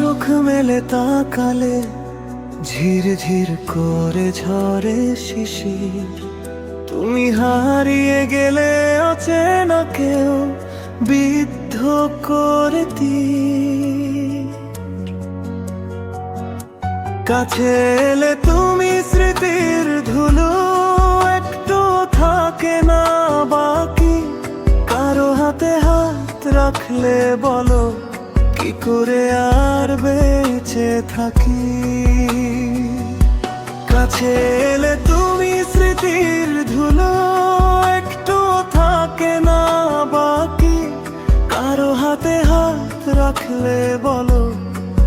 মেলে তাকালে, ঝির ঝির করে ঝরে শিশির তুমি হারিয়ে গেলে অচেনা কেউ বিদ্ধ করে। কাছে এলে তুমি স্মৃতির ধুলো, একটু থাকে না বাকি কারও হাতে হাত রাখলে বলো করে আর বেঁচে থাকি। কাছে এলে তুমি স্মৃতির ধুলো, একটু থাকে না বাকি। কারও হাতে হাত রাখলে বলো,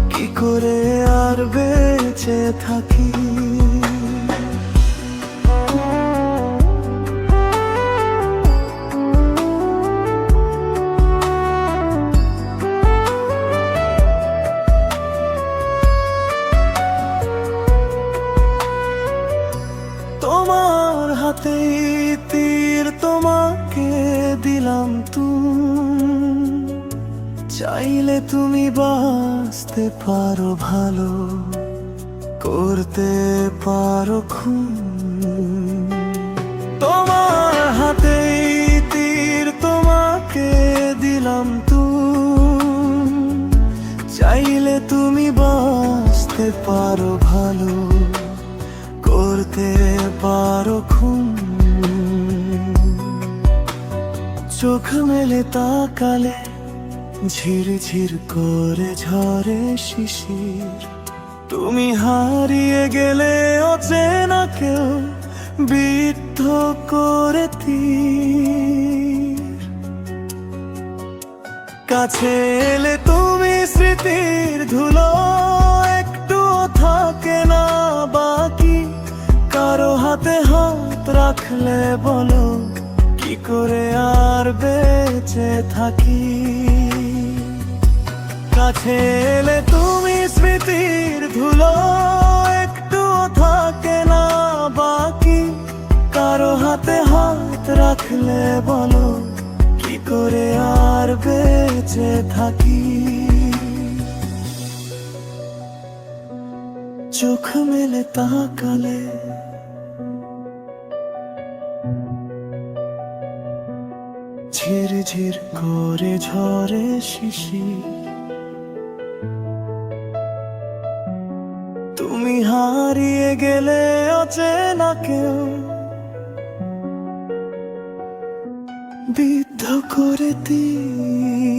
কি করে আর বেঁচে থাকি? তোমার হাতে তীর তোমাকে দিলাম তুমি। চাইলে তুমি বাঁচতে পারো, ভালো করতে পারো খুন। তোমার হাতে তীর তোমাকে দিলাম তুমি। চাইলে তুমি বাঁচতে পারো, ভালো করতে পারো খুন। চোখ মেলে তাকালে ঝির ঝির করে ঝরে শিশির। তুমি হারিয়ে গেলে অচেনা কেউ বিদ্ধ করে কাছে এলে তুমি স্মৃতির ধুলো একটু থাকে না বাকি কারও হাতে হাত রাখলে বলো, কি করে আর বেঁচে থাকি? কাছে এলে তুমি স্মৃতির ধুলো একটু থাকে না বাকি। কারও হাতে হাত রাখলে বলো, কি করে আর বেঁচে থাকি? চোখ মেলে তাকালে ঝির ঝির করে ঝরে শিশি। তুমি হারিয়ে গেলে অচেনা কেউ। বিদ্ধ করে দিই